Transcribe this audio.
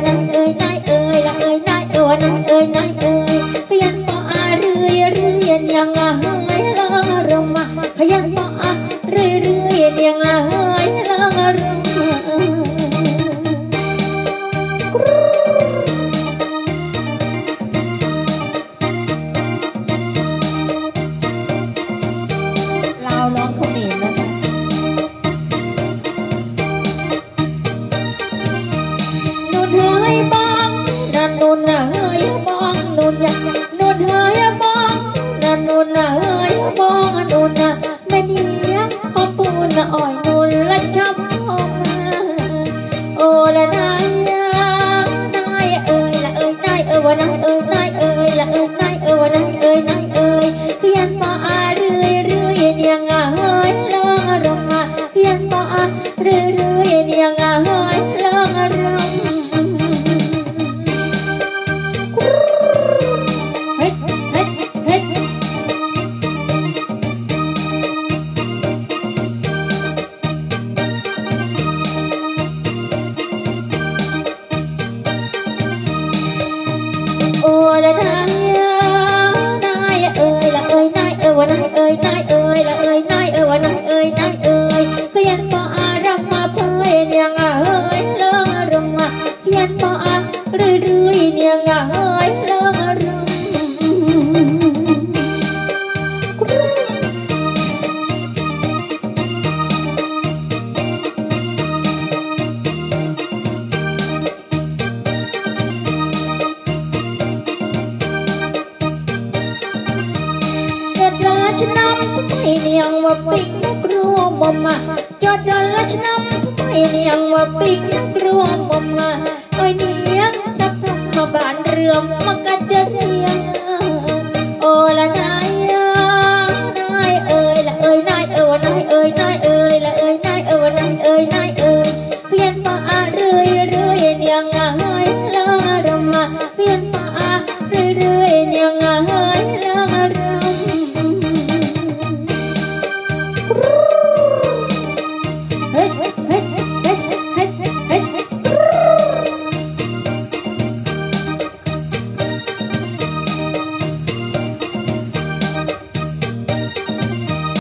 mùa nắng tươi nắng เฮยบองนั่นนุ่นน่ะเฮยบองนุ่นน่ะแม่เนียงขอปูนน่ะอ่อยนุ่นละช้ำออกมาโอ้ละนายนายเอ้ยละเอ้ยนายเอ้ยว่านายเอ้ยนายเอ้ยละเอ้ยนายเอ้ยว่านายเอ้ยนายเอ้ยเพียนมาอาเรื่อยเรื่อยเนียงอะเฮยเลิงอารมณ์อะเพียนมาอาเรื่อยเรื่อยเนียงอะเฮยเลิงอารมณ์ រឿយរឿយនាងណាហើយលងរំឆ្នាំថ្មីនាងមកពេញគ្រួមមកចត់ដល់ឆ្នាំថ្មីនាងមកពេញគ្រួមមក ไว้เนี้ยจะส่งมาบานเรือมมากัะเรียงโอละนายเอ้ยนายเอ้ยละเอ้ยนายเอ้ยนายเอ้ยนายเอ้ยละเอ้ยนายเอ้ยนายเอ้ยนายเอ้ยเพียนมาเรื่อยเรื่อยเดียงไงละรำมา